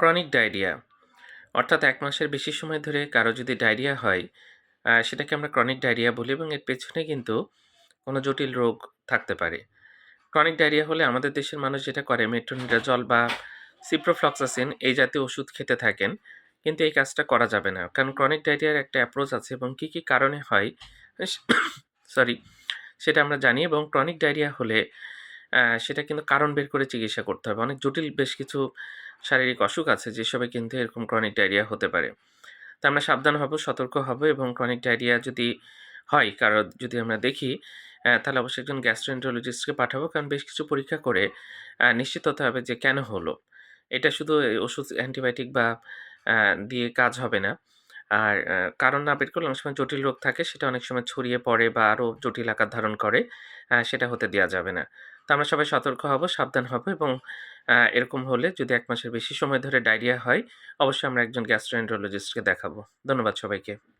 Chronic diarrhoea অর্থাৎ এক মাসের বেশি সময় ধরে কারও যদি ডায়রিয়া হয় সেটাকে আমরা ক্রনিক ডায়রিয়া বলি এবং এর পেছনে কিন্তু কোনো জটিল রোগ থাকতে পারে। ক্রনিক ডায়রিয়া হলে আমাদের দেশের মানুষ যেটা করে মেট্রোনিডাজল বা সিপ্রোফ্লক্সাসিন এই জাতীয় ওষুধ খেতে থাকেন, কিন্তু এই কাজটা করা যাবে না। কারণ ক্রনিক ডায়রিয়ার একটা অ্যাপ্রোচ আছে এবং কী কী কারণে হয় সরি সেটা আমরা জানি এবং ক্রনিক ডায়রিয়া হলে সেটা কিন্তু কারণ বের করে চিকিৎসা করতে হবে। অনেক জটিল বেশ কিছু শারীরিক অসুখ আছে যেসবে কিন্তু এরকম ক্রনিক ডায়রিয়া হতে পারে। তো আমরা সাবধান হব, সতর্ক হব এবং ক্রনিক ডায়রিয়া যদি হয়, কারও যদি আমরা দেখি তাহলে অবশ্যই একজন গ্যাস্ট্রোএন্টারোলজিস্টকে পাঠাবো। কারণ বেশ কিছু পরীক্ষা করে নিশ্চিত হতে হবে যে কেন হলো। এটা শুধু ওষুধ অ্যান্টিবায়োটিক বা দিয়ে কাজ হবে না। আর কারণ না বের করলে অনেক সময় জটিল রোগ থাকে, সেটা অনেক সময় ছড়িয়ে পড়ে বা আরও জটিল আকার ধারণ করে সেটা হতে দেওয়া যাবে না। তো আমরা সবাই সতর্ক হব, সাবধান হব এবং এরকম হলে যদি এক মাসের বেশি সময় ধরে ডায়রিয়া হয়, অবশ্যই আমরা একজন গ্যাস্ট্রোএন্টারোলজিস্টকে দেখাবো। ধন্যবাদ সবাইকে।